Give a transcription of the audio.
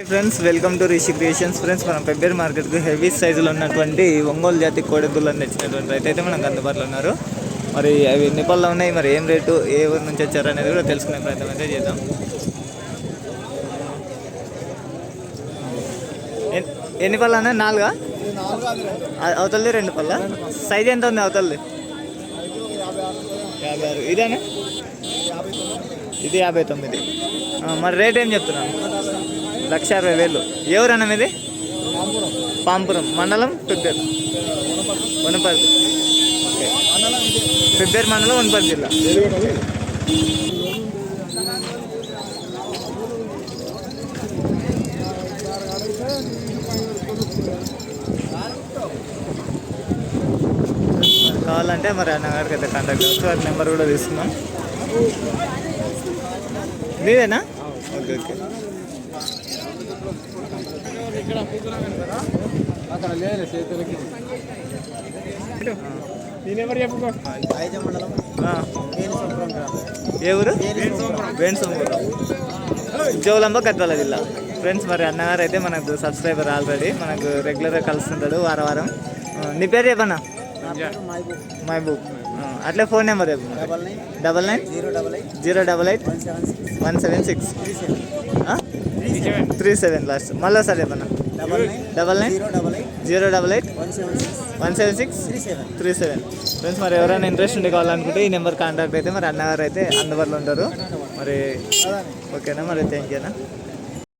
Hi friends welcome to Rishi creations friends మనం పెబ్బేర్ మార్కెట్కి heavy సైజులో ఉన్నటువంటి ఒంగోలు జాతి కోడెద్దులను తెచ్చినటువంటి రైతు అయితే మనకు అందుబాటులో ఉన్నారు. మరి అవి ఎన్ని పళ్ళు ఉన్నాయి మరి ఏం రేటు ఏ ఊరు నుంచి వచ్చారు అనేది కూడా తెలుసుకునే ప్రయత్నం అయితే చేద్దాం. ఎన్ని పళ్ళు అన్నా? నాలుగా? అవుతుంది రెండు పళ్ళ. సైజ్ ఎంత ఉంది అవుతుంది యాభై ఆరు. ఇదేనా? ఇది యాభై తొమ్మిది. మరి రేట్ ఏం చెప్తున్నాను లక్ష అరవై వేలు. ఎవరన్నా మీది? పాంపురం. మండలం పెబ్బేరు వనపర్తి. ఓకే. పెబ్బేరు మండలం వనపర్తి జిల్లా. కావాలంటే మరి అన్నగారికి అయితే కాంటాక్ట్ అవ్వచ్చు వారి నెంబర్ కూడా తీసుకున్నాం మీదేనా? Okay okay. అక్కడ లేదు చేతులకి నేనెవరు చెప్పుకో ఐజ మండలం ఆ, వేణుసముద్రం గ్రామం ఏ ఊరు? వేణుసోమపురం. జోలంబ గద్వాల జిల్లా. ఫ్రెండ్స్ మరి అన్నగారు అయితే మనకు సబ్స్క్రైబర్ ఆల్రెడీ. మనకు రెగ్యులర్గా కలుస్తుంటాడు వారం వారం నీ పేరు చెప్పన్నా మహబూబ్. ఆ, అట్లే phone number double nine. Double nine? Zero double eight. Zero double eight? One seven six. Three seven. Last. మళ్ళీ సార్ చెప్పన్నా double nine. Zero double eight. Zero double eight? One seven six. Three seven. Friends మరి ఎవరైనా interest ఉండి కావాలనుకుంటే ఈ number contact అయితే మరి అన్నగారు అయితే అందుబాటులో ఉంటారు. మరి ఓకేనా? మరి థ్యాంక్ యూనా